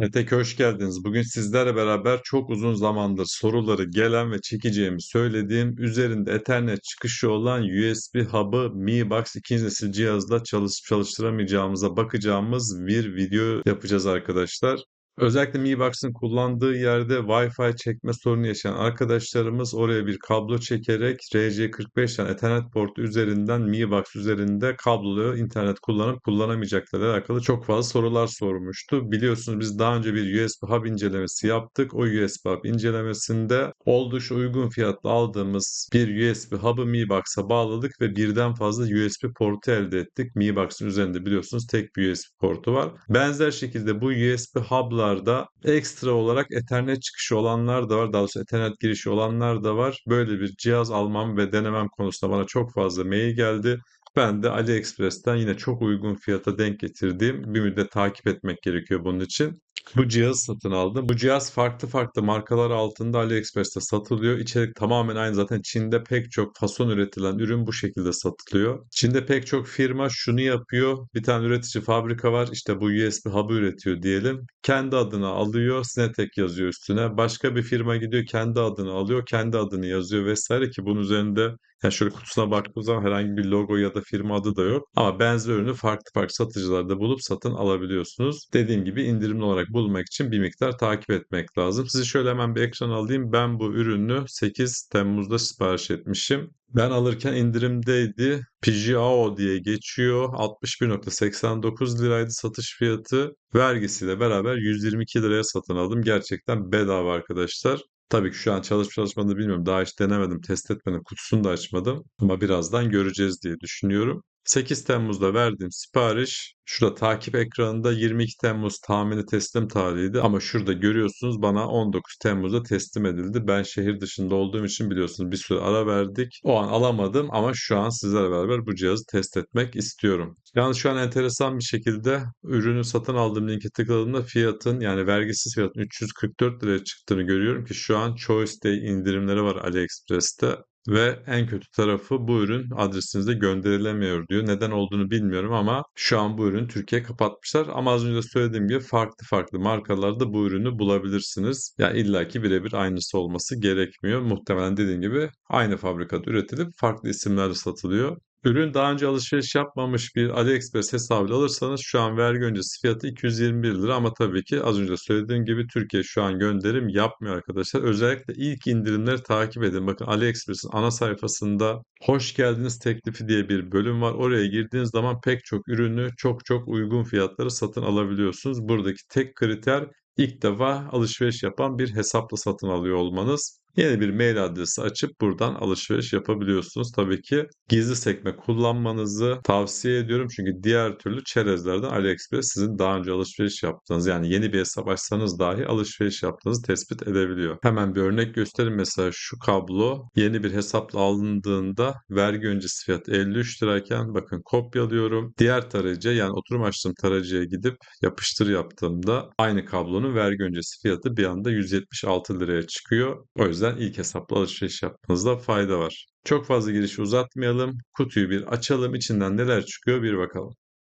Etek hoş geldiniz. Bugün sizlerle beraber çok uzun zamandır soruları gelen ve çekeceğimi söylediğim üzerinde Ethernet çıkışı olan USB hub'ı Mi Box 2. nesil cihazla çalışıp çalıştıramayacağımıza bakacağımız bir video yapacağız arkadaşlar. Özellikle Mi Box'ın kullandığı yerde Wi-Fi çekme sorunu yaşayan arkadaşlarımız oraya bir kablo çekerek RJ45 yani Ethernet portu üzerinden Mi Box üzerinde kablolu internet kullanıp kullanamayacaklarıyla alakalı çok fazla sorular sormuştu. Biliyorsunuz biz daha önce bir USB hub incelemesi yaptık. O USB hub incelemesinde oldukça uygun fiyatla aldığımız bir USB hub'ı Mi Box'a bağladık ve birden fazla USB portu elde ettik. Mi Box'ın üzerinde biliyorsunuz tek bir USB portu var. Benzer şekilde bu USB hub'la cihazlarda ekstra olarak Ethernet çıkışı olanlar da var. Daha doğrusu Ethernet girişi olanlar da var. Böyle bir cihaz almam ve denemem konusunda bana çok fazla mail geldi. Ben de AliExpress'ten yine çok uygun fiyata denk getirdiğim bir müddet takip etmek gerekiyor bunun için. Bu cihazı satın aldım. Bu cihaz farklı farklı markalar altında AliExpress'te satılıyor. İçerik tamamen aynı. Zaten Çin'de pek çok fason üretilen ürün bu şekilde satılıyor. Çin'de pek çok firma şunu yapıyor. Bir tane üretici fabrika var. İşte bu USB hub'ı üretiyor diyelim. Kendi adını alıyor. Sinetek yazıyor üstüne. Başka bir firma gidiyor kendi adını alıyor. Kendi adını yazıyor vesaire ki bunun üzerinde yani şöyle kutusuna baktığım zaman herhangi bir logo ya da firma adı da yok. Ama benzer ürünü farklı farklı satıcılarda bulup satın alabiliyorsunuz. Dediğim gibi indirimli olarak bulmak için bir miktar takip etmek lazım. Sizi şöyle hemen bir ekran alayım. Ben bu ürünü 8 Temmuz'da sipariş etmişim. Ben alırken indirimdeydi. PGAO diye geçiyor. 61.89 liraydı satış fiyatı. Vergisiyle beraber 122 liraya satın aldım. Gerçekten bedava arkadaşlar. Tabii ki şu an çalışıp çalışmadığını bilmiyorum. Daha hiç denemedim, test etmedim, kutusunu da açmadım. Ama birazdan göreceğiz diye düşünüyorum. 8 Temmuz'da verdiğim sipariş şurada takip ekranında 22 Temmuz tahmini teslim tarihiydi ama şurada görüyorsunuz bana 19 Temmuz'da teslim edildi. Ben şehir dışında olduğum için biliyorsunuz bir süre ara verdik. O an alamadım ama şu an sizlerle beraber bu cihazı test etmek istiyorum. Yalnız şu an enteresan bir şekilde ürünü satın aldığım linke tıkladığımda fiyatın yani vergisiz fiyatın 344 liraya çıktığını görüyorum ki şu an Choice Day indirimleri var AliExpress'te. Ve en kötü tarafı bu ürün adresinizde gönderilemiyor diyor. Neden olduğunu bilmiyorum ama şu an bu ürün Türkiye kapatmışlar. Ama az önce söylediğim gibi farklı farklı markalarda bu ürünü bulabilirsiniz. Yani illaki birebir aynısı olması gerekmiyor. Muhtemelen dediğim gibi aynı fabrikada üretilip farklı isimlerle satılıyor. Ürün daha önce alışveriş yapmamış bir AliExpress hesabıyla alırsanız şu an vergi öncesi fiyatı 221 lira ama tabii ki az önce söylediğim gibi Türkiye şu an gönderim yapmıyor arkadaşlar. Özellikle ilk indirimleri takip edin. Bakın AliExpress'in ana sayfasında hoş geldiniz teklifi diye bir bölüm var. Oraya girdiğiniz zaman pek çok ürünü çok çok uygun fiyatları satın alabiliyorsunuz. Buradaki tek kriter ilk defa alışveriş yapan bir hesapla satın alıyor olmanız. Yeni bir mail adresi açıp buradan alışveriş yapabiliyorsunuz. Tabii ki gizli sekme kullanmanızı tavsiye ediyorum. Çünkü diğer türlü çerezlerden AliExpress sizin daha önce alışveriş yaptığınız yani yeni bir hesap açsanız dahi alışveriş yaptığınızı tespit edebiliyor. Hemen bir örnek göstereyim. Mesela şu kablo yeni bir hesapla alındığında vergi öncesi fiyat 53 lirayken bakın kopyalıyorum. Diğer tarayıcıya yani oturum açtığım tarayıcıya gidip yapıştır yaptığımda aynı kablonun vergi öncesi fiyatı bir anda 176 liraya çıkıyor. O yüzden yüzden ilk hesapla alışveriş yapmanızda fayda var. Çok fazla girişi uzatmayalım. Kutuyu bir açalım. İçinden neler çıkıyor bir bakalım.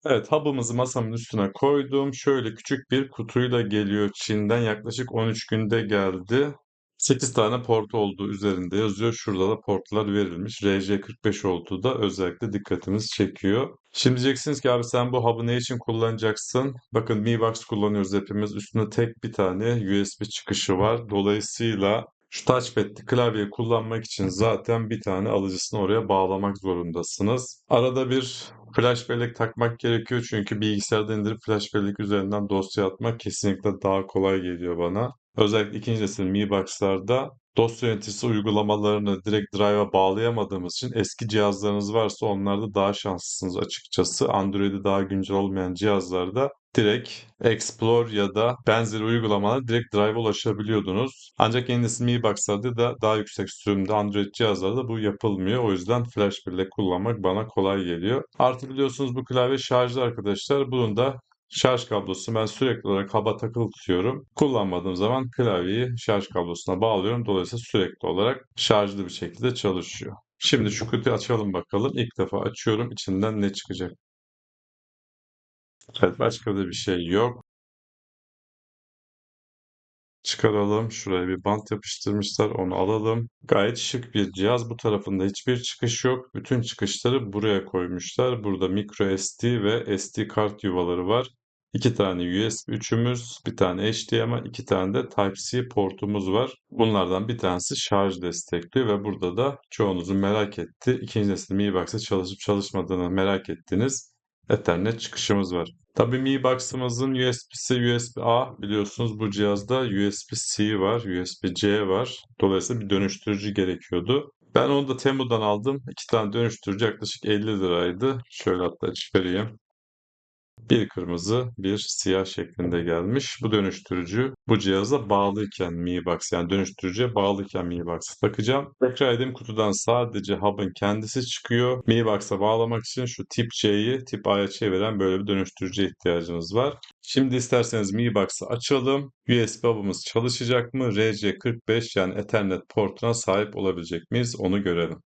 Evet hub'ımızı masamın üstüne koydum. Şöyle küçük bir kutuyla geliyor Çin'den. Yaklaşık 13 günde geldi. 8 tane port olduğu üzerinde yazıyor. Şurada da portlar verilmiş. RJ45 olduğu da özellikle dikkatimizi çekiyor. Şimdi diyeceksiniz ki abi sen bu hub'ı ne için kullanacaksın? Bakın Mi Box kullanıyoruz hepimiz. Üstünde tek bir tane USB çıkışı var. Dolayısıyla şu touchpad'li klavyeyi kullanmak için zaten bir tane alıcısını oraya bağlamak zorundasınız. Arada bir flash bellek takmak gerekiyor çünkü bilgisayarda indirip flash bellek üzerinden dosya atmak kesinlikle daha kolay geliyor bana. Özellikle ikinci nesil Mi Box'larda dosya yöneticisi uygulamalarını direkt Drive'a bağlayamadığımız için eski cihazlarınız varsa onlarda daha şanslısınız açıkçası. Android'i daha güncel olmayan cihazlarda direkt Explore ya da benzeri uygulamalar direkt Drive'a ulaşabiliyordunuz. Ancak yeni nesil Mi Box'larda da daha yüksek sürümde Android cihazlarda bu yapılmıyor. O yüzden flash bellek kullanmak bana kolay geliyor. Artı biliyorsunuz bu klavye şarjlı arkadaşlar. Bunun da şarj kablosu ben sürekli olarak haba takılı tutuyorum. Kullanmadığım zaman klavyeyi şarj kablosuna bağlıyorum. Dolayısıyla sürekli olarak şarjlı bir şekilde çalışıyor. Şimdi şu kutuyu açalım bakalım. İlk defa açıyorum. İçinden ne çıkacak? Evet başka da bir şey yok. çıkaralım. Şuraya bir bant yapıştırmışlar. Onu alalım. Gayet şık bir cihaz. Bu tarafında hiçbir çıkış yok. Bütün çıkışları buraya koymuşlar. Burada micro SD ve SD kart yuvaları var. İki tane USB 3'ümüz, bir tane HDMI, iki tane de Type-C portumuz var. Bunlardan bir tanesi şarj destekli ve burada da çoğunuzun merak ettiği ikinci nesil Mi Box'a çalışıp çalışmadığını merak ettiğiniz Ethernet çıkışımız var. Tabii Mi Box'ımızın USB'si USB-A biliyorsunuz bu cihazda USB-C var, USB-C var. Dolayısıyla bir dönüştürücü gerekiyordu. Ben onu da Temu'dan aldım. İki tane dönüştürücü yaklaşık 50 liraydı. Şöyle hatta çıkarayım. Bir kırmızı, bir siyah şeklinde gelmiş. Bu dönüştürücü bu cihaza bağlıyken Mi Box yani dönüştürücüye bağlıyken Mi Box'a takacağım. Tekrar edeyim kutudan sadece hub'ın kendisi çıkıyor. Mi Box'a bağlamak için şu tip C'yi tip A'ya çeviren böyle bir dönüştürücüye ihtiyacınız var. Şimdi isterseniz Mi Box'ı açalım. USB hub'ımız çalışacak mı? RC45 yani Ethernet portuna sahip olabilecek miyiz? Onu görelim.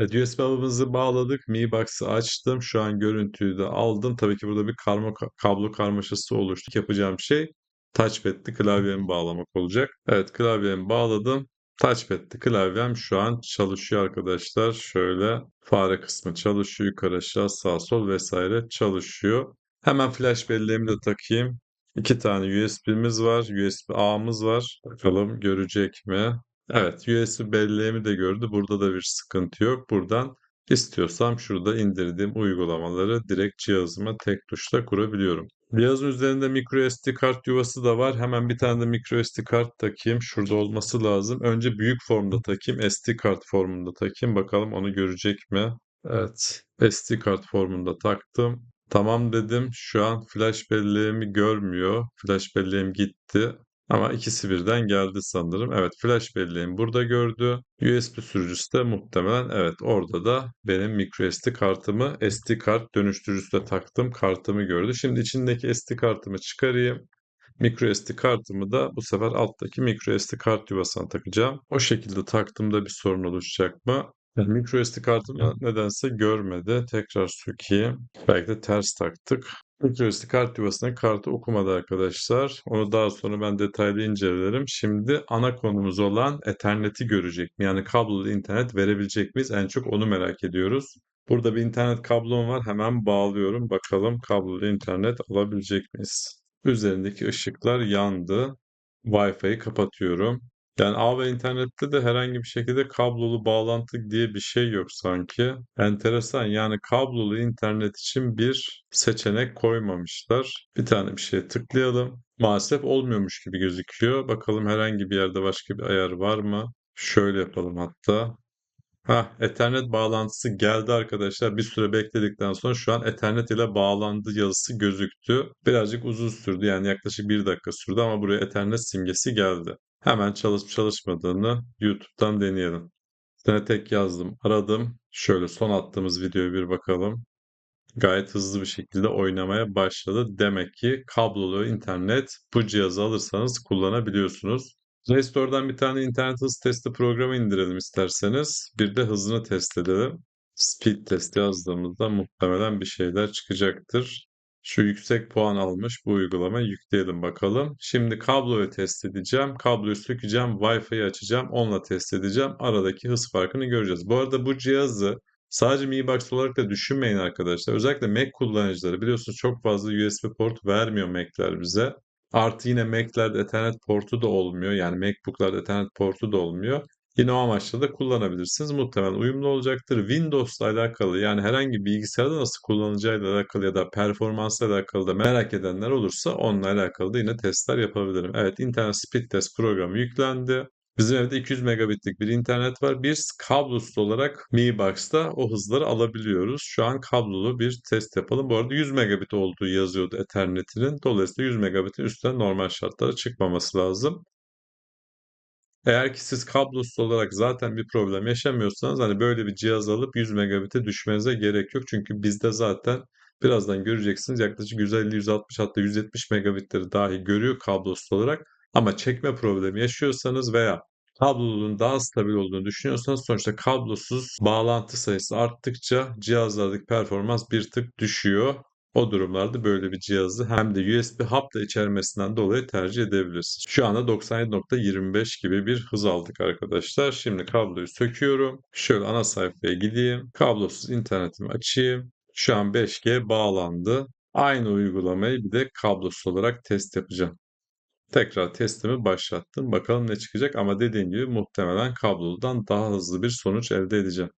Evet, USB hub'ımızı bağladık. Mi Box'ı açtım. Şu an görüntüyü de aldım. Tabii ki burada bir karma kablo karmaşası oluştu. Yapacağım şey touchpad'li klavyemi bağlamak olacak. Evet klavyemi bağladım. Touchpad'li klavyem şu an çalışıyor arkadaşlar. Şöyle fare kısmı çalışıyor. Yukarı aşağı sağ sol vesaire çalışıyor. Hemen flash belleğimi de takayım. İki tane USB'miz var. USB A'mız var. Bakalım görecek mi? Evet, USB belleğimi de gördü. Burada da bir sıkıntı yok. Buradan istiyorsam şurada indirdiğim uygulamaları direkt cihazıma tek tuşla kurabiliyorum. Cihazın üzerinde microSD kart yuvası da var. Hemen bir tane de microSD kart takayım. Şurada olması lazım. Önce büyük formda takayım. SD kart formunda takayım. Bakalım onu görecek mi? Evet. SD kart formunda taktım. Tamam dedim. Şu an flash belleğimi görmüyor. Flash belleğim gitti. Ama ikisi birden geldi sanırım. Evet flash belleğim burada gördü. USB sürücüsü de muhtemelen evet orada da benim microSD kartımı SD kart dönüştürücüsü de taktım kartımı gördü. Şimdi içindeki SD kartımı çıkarayım. MicroSD kartımı da bu sefer alttaki microSD kart yuvasına takacağım. O şekilde taktığımda bir sorun oluşacak mı? Yani microSD kartımı nedense görmedi. Tekrar sökeyim. Belki de ters taktık. microSD kart yuvasına kartı okumadı arkadaşlar. Onu daha sonra ben detaylı incelerim. Şimdi ana konumuz olan Ethernet'i görecek mi? Yani kablolu internet verebilecek miyiz? En çok onu merak ediyoruz. Burada bir internet kablom var. Hemen bağlıyorum. Bakalım kablolu internet alabilecek miyiz? Üzerindeki ışıklar yandı. Wi-Fi'yi kapatıyorum. Yani ağ ve internette de herhangi bir şekilde kablolu bağlantı diye bir şey yok sanki. Enteresan yani kablolu internet için bir seçenek koymamışlar. Bir tane bir şeye tıklayalım. Maalesef olmuyormuş gibi gözüküyor. Bakalım herhangi bir yerde başka bir ayar var mı? Şöyle yapalım hatta. Ha, Ethernet bağlantısı geldi arkadaşlar. Bir süre bekledikten sonra şu an Ethernet ile bağlandı yazısı gözüktü. Birazcık uzun sürdü yani yaklaşık bir dakika sürdü ama buraya Ethernet simgesi geldi. Hemen çalışıp çalışmadığını YouTube'dan deneyelim. Sene tek yazdım, aradım. Şöyle son attığımız videoya bir bakalım. Gayet hızlı bir şekilde oynamaya başladı. Demek ki kablolu internet bu cihazı alırsanız kullanabiliyorsunuz. Play Store'dan bir tane internet hız testi programı indirelim isterseniz. Bir de hızını test edelim. Speed test yazdığımızda muhtemelen bir şeyler çıkacaktır. Şu yüksek puan almış bu uygulamayı yükleyelim bakalım. Şimdi kabloyu test edeceğim. Kabloyu sökeceğim. Wi-Fi'yi açacağım. Onunla test edeceğim. Aradaki hız farkını göreceğiz. Bu arada bu cihazı sadece Mi Box olarak da düşünmeyin arkadaşlar. Özellikle Mac kullanıcıları biliyorsunuz çok fazla USB port vermiyor Mac'ler bize. Artı yine Mac'lerde Ethernet portu da olmuyor. Yani MacBook'larda Ethernet portu da olmuyor. Yine o amaçla da kullanabilirsiniz. Muhtemelen uyumlu olacaktır. Windows'la alakalı yani herhangi bir bilgisayarda nasıl kullanacağıyla alakalı ya da performansla alakalı da merak edenler olursa onunla alakalı da yine testler yapabilirim. Evet internet speed test programı yüklendi. Bizim evde 200 megabitlik bir internet var. Biz kablosuz olarak Mi Box'ta o hızları alabiliyoruz. Şu an kablolu bir test yapalım. Bu arada 100 megabit olduğu yazıyordu Ethernet'inin. Dolayısıyla 100 megabitin üstüne normal şartlara çıkmaması lazım. Eğer ki siz kablosuz olarak zaten bir problem yaşamıyorsanız hani böyle bir cihaz alıp 100 megabit'e düşmenize gerek yok. Çünkü bizde zaten birazdan göreceksiniz yaklaşık 150, 160 hatta 170 megabitleri dahi görüyor kablosuz olarak. Ama çekme problemi yaşıyorsanız veya kablolunun daha stabil olduğunu düşünüyorsanız sonuçta kablosuz bağlantı sayısı arttıkça cihazlardaki performans bir tık düşüyor. O durumlarda böyle bir cihazı hem de USB hub da içermesinden dolayı tercih edebilirsiniz. Şu anda 97.25 gibi bir hız aldık arkadaşlar. Şimdi kabloyu söküyorum. Şöyle ana sayfaya gideyim. Kablosuz internetimi açayım. Şu an 5G bağlandı. Aynı uygulamayı bir de kablosuz olarak test yapacağım. Tekrar testimi başlattım. Bakalım ne çıkacak ama dediğim gibi muhtemelen kabloludan daha hızlı bir sonuç elde edeceğim.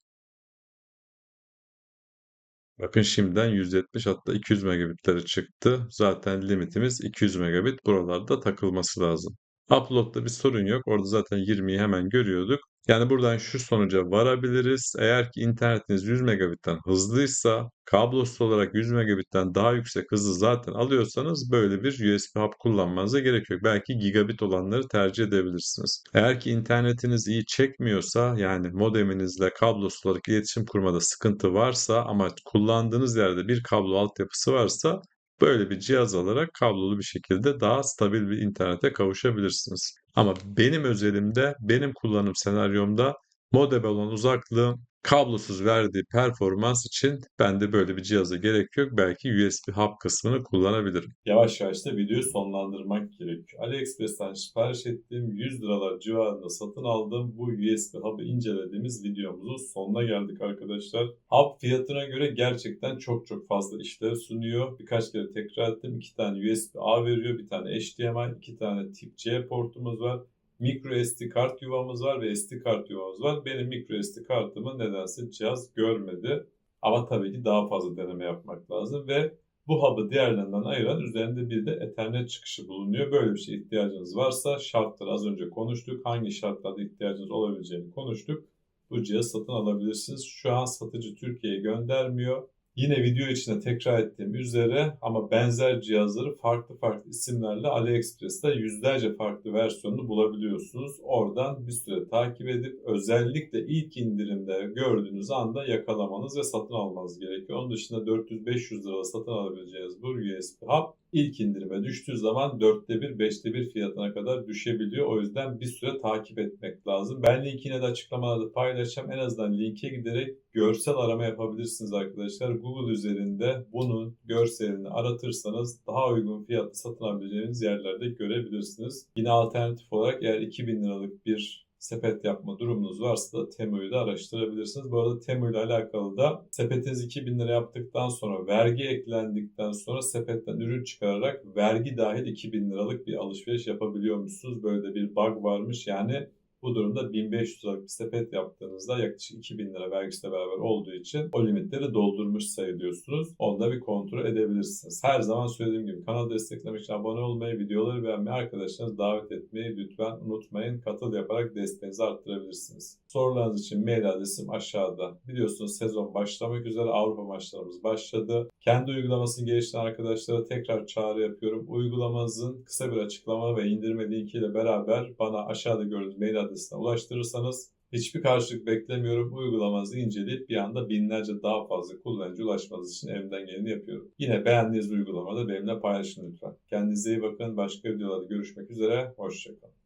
Bakın şimdiden 170 hatta 200 megabitleri çıktı. Zaten limitimiz 200 megabit. Buralarda takılması lazım. Upload'da bir sorun yok. Orada zaten 20'yi hemen görüyorduk. Yani buradan şu sonuca varabiliriz. Eğer ki internetiniz 100 megabitten hızlıysa, kablosuz olarak 100 megabitten daha yüksek hızı zaten alıyorsanız böyle bir USB hub kullanmanıza gerek yok. Belki gigabit olanları tercih edebilirsiniz. Eğer ki internetiniz iyi çekmiyorsa, yani modeminizle kablosuz olarak iletişim kurmada sıkıntı varsa ama kullandığınız yerde bir kablo altyapısı varsa Böyle bir cihaz alarak kablolu bir şekilde daha stabil bir internete kavuşabilirsiniz. Ama benim özelimde, benim kullanım senaryomda modem olan uzaklığım kablosuz verdiği performans için bende böyle bir cihaza gerek yok. Belki USB hub kısmını kullanabilirim. Yavaş yavaş da videoyu sonlandırmak gerekiyor. AliExpress'ten sipariş ettiğim 100 liralar civarında satın aldığım bu USB hub'ı incelediğimiz videomuzun sonuna geldik arkadaşlar. Hub fiyatına göre gerçekten çok çok fazla işler sunuyor. Birkaç kere tekrar ettim. İki tane USB A veriyor, bir tane HDMI, iki tane tip C portumuz var micro SD kart yuvamız var ve SD kart yuvamız var. Benim micro SD kartımı nedense cihaz görmedi. Ama tabii ki daha fazla deneme yapmak lazım ve bu hub'ı diğerlerinden ayıran üzerinde bir de Ethernet çıkışı bulunuyor. Böyle bir şey ihtiyacınız varsa şartları az önce konuştuk. Hangi şartlarda ihtiyacınız olabileceğini konuştuk. Bu cihazı satın alabilirsiniz. Şu an satıcı Türkiye'ye göndermiyor. Yine video içinde tekrar ettiğim üzere ama benzer cihazları farklı farklı isimlerle AliExpress'te yüzlerce farklı versiyonunu bulabiliyorsunuz. Oradan bir süre takip edip özellikle ilk indirimde gördüğünüz anda yakalamanız ve satın almanız gerekiyor. Onun dışında 400-500 lira satın alabileceğiniz bu USB hub ilk indirime düştüğü zaman dörtte bir, beşte bir fiyatına kadar düşebiliyor. O yüzden bir süre takip etmek lazım. Ben linkini de açıklamalarda paylaşacağım. En azından linke giderek görsel arama yapabilirsiniz arkadaşlar. Google üzerinde bunun görselini aratırsanız daha uygun fiyatlı satın alabileceğiniz yerlerde görebilirsiniz. Yine alternatif olarak eğer 2000 liralık bir sepet yapma durumunuz varsa da Temu'yu da araştırabilirsiniz. Bu arada Temu ile alakalı da sepetiniz 2000 lira yaptıktan sonra vergi eklendikten sonra sepetten ürün çıkararak vergi dahil 2000 liralık bir alışveriş yapabiliyormuşsunuz. Böyle de bir bug varmış. Yani bu durumda 1500 liralık bir sepet yaptığınızda yaklaşık 2000 lira vergisiyle beraber olduğu için o limitleri doldurmuş sayılıyorsunuz. Onu da bir kontrol edebilirsiniz. Her zaman söylediğim gibi kanal desteklemek için abone olmayı, videoları beğenmeyi, arkadaşlarınızı davet etmeyi lütfen unutmayın. Katıl yaparak desteğinizi arttırabilirsiniz. Sorularınız için mail adresim aşağıda. Biliyorsunuz sezon başlamak üzere Avrupa maçlarımız başladı. Kendi uygulamasını geliştiren arkadaşlara tekrar çağrı yapıyorum. Uygulamanızın kısa bir açıklama ve indirme linkiyle beraber bana aşağıda gördüğünüz mail adresine adresine ulaştırırsanız hiçbir karşılık beklemiyorum. Uygulamanızı inceleyip bir anda binlerce daha fazla kullanıcı ulaşmanız için elimden geleni yapıyorum. Yine beğendiğiniz uygulamada benimle paylaşın lütfen. Kendinize iyi bakın. Başka videolarda görüşmek üzere. Hoşçakalın.